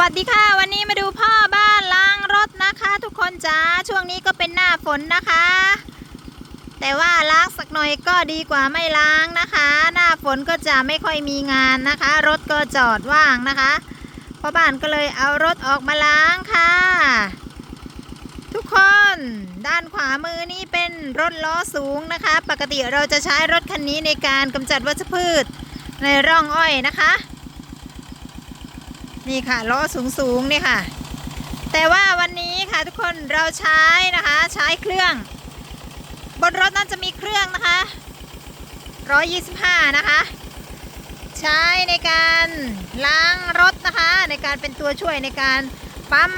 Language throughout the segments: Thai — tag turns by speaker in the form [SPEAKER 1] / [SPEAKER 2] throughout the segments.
[SPEAKER 1] วัสดีค่ะ วันนี้มาดูพ่อบ้านล้างรถนะคะ ทุกคนจ้าช่วงนี้ก็เป็นหน้าฝนนะคะ แต่ว่าล้างสักหน่อยก็ดีกว่าไม่ล้างนะคะ หน้าฝนก็จะไม่ค่อยมีงานนะคะ รถก็จอดว่างนะคะพ่อบ้านก็เลยเอารถออกมาล้างค่ะ ทุกคนด้านขวามือนี้เป็นรถล้อสูงนะคะ ปกติเราจะใช้รถคันนี้ในการกำจัดวัชพืชในร่องอ้อยนะคะ นี่ค่ะล้อสูงสูงๆนี่ค่ะ แต่ว่าวันนี้ค่ะทุกคนเราใช้นะคะใช้เครื่อง บนรถนั้นจะมีเครื่องนะคะ125 นะคะ ใช้ในการล้างรถนะคะ ในการเป็นตัวช่วยในการปั๊ม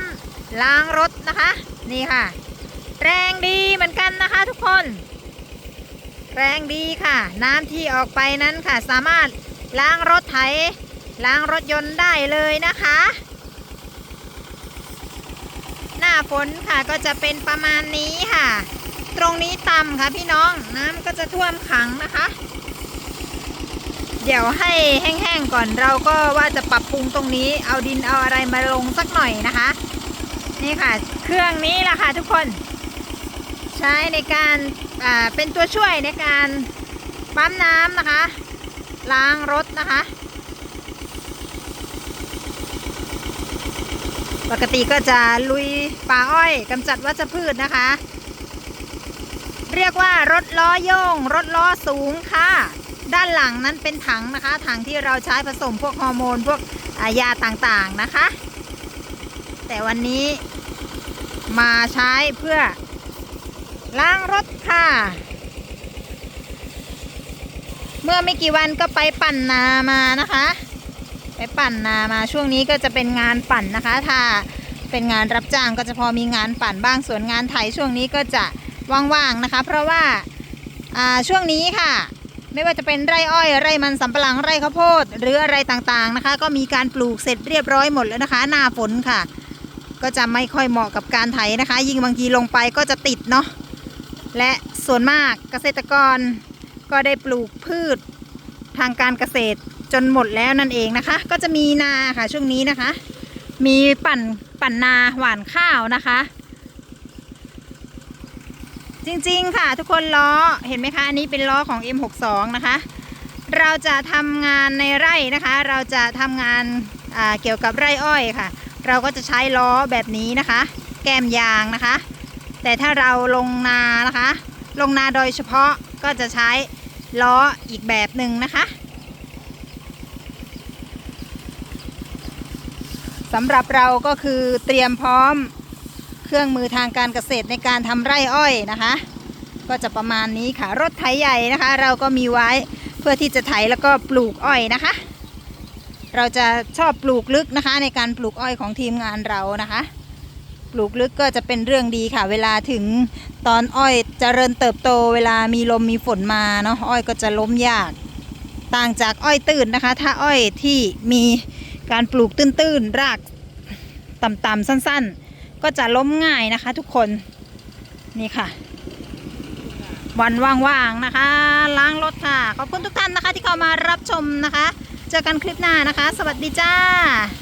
[SPEAKER 1] ล้างรถนะคะ นี่ค่ะ แรงดีเหมือนกันนะคะทุกคน แรงดีค่ะ น้ำที่ออกไปนั้นค่ะสามารถล้างรถไถ ล้างรถยนต์ได้เลยนะคะ หน้าฝนค่ะก็จะเป็นประมาณนี้ค่ะ ตรงนี้ต่ำค่ะพี่น้องน้ำก็จะท่วมขังนะคะ เดี๋ยวให้แห้งๆก่อนเราก็ว่าจะปรับปรุงตรงนี้ เอาดินเอาอะไรมาลงสักหน่อยนะคะ นี่ค่ะ เครื่องนี้แหละค่ะทุกคน ใช้ในการเป็นตัวช่วยในการปั๊มน้ำนะคะ ล้างรถนะคะ ปกติก็จะลุยป่าอ้อยกำจัดวัชพืชนะคะ เรียกว่ารถล้อโยง รถล้อสูงค่ะ ด้านหลังนั้นเป็นถังนะคะ ถังที่เราใช้ผสมพวกฮอร์โมนพวกายาต่างๆนะคะ แต่วันนี้มาใช้เพื่อล้างรถค่ะ เมื่อไม่กี่วันก็ไปปั่นนามานะคะ ปปั่นนามาช่วงนี้ก็จะเป็นงานปั่นนะคะ ถ้าเป็นงานรับจ้างก็จะพอมีงานปั่นบ้างส่วนงานไถช่วงนี้ก็จะว่างๆนะคะ เพราะว่าอ่าช่วงนี้ค่ะ ไม่ว่าจะเป็นไร่อ้อย ไร่มันสำปะหลังไร่ข้าวโพด หรืออะไรต่างๆนะคะ ก็มีการปลูกเสร็จเรียบร้อยหมดแล้วนะคะ หน้าฝนค่ะ ก็จะไม่ค่อยเหมาะกับการไถนะคะ ยิ่งบางทีลงไปก็จะติดเนาะและส่วนมากเกษตรกรก็ได้ปลูกพืชทางการเกษตร จนหมดแล้วนั่นเองนะคะ ก็จะมีนาค่ะช่วงนี้นะคะ มีปั่นปั่นนาหว่านข้าวนะคะ จริงๆค่ะทุกคนล้อเห็นไหมคะ อันนี้เป็นล้อของ M62 นะคะ เราจะทำงานในไร่นะคะ เราจะทำงานาเกี่ยวกับไร่อ้อยค่ะ เราก็จะใช้ล้อแบบนี้นะคะ แกมยางนะคะ แต่ถ้าเราลงนานะคะ ลงนาโดยเฉพาะก็จะใช้ล้ออีกแบบหนึ่งนะคะ สำหรับเราก็คือเตรียมพร้อมเครื่องมือทางการเกษตรในการทำไร่อ้อยนะคะ ก็จะประมาณนี้ค่ะ รถไถใหญ่นะคะ เราก็มีไว้เพื่อที่จะไถแล้วก็ปลูกอ้อยนะคะ เราจะชอบปลูกลึกนะคะ ในการปลูกอ้อยของทีมงานเรานะคะ ปลูกลึกก็จะเป็นเรื่องดีค่ะ เวลาถึงตอนอ้อยเจริญเติบโต เวลามีลมมีฝนมาเนาะอ้อยก็จะล้มยาก ต่างจากอ้อยตื้นนะคะ ถ้าอ้อยที่มี การปลูกตื้นๆ รากต่ำๆสั้นๆ ก็จะล้มง่ายนะคะทุกคนนี่ค่ะ วันว่างๆนะคะ ล้างรถค่ะ ขอบคุณทุกท่านนะคะที่เข้ามารับชมนะคะ เจอกันคลิปหน้านะคะ สวัสดีจ้า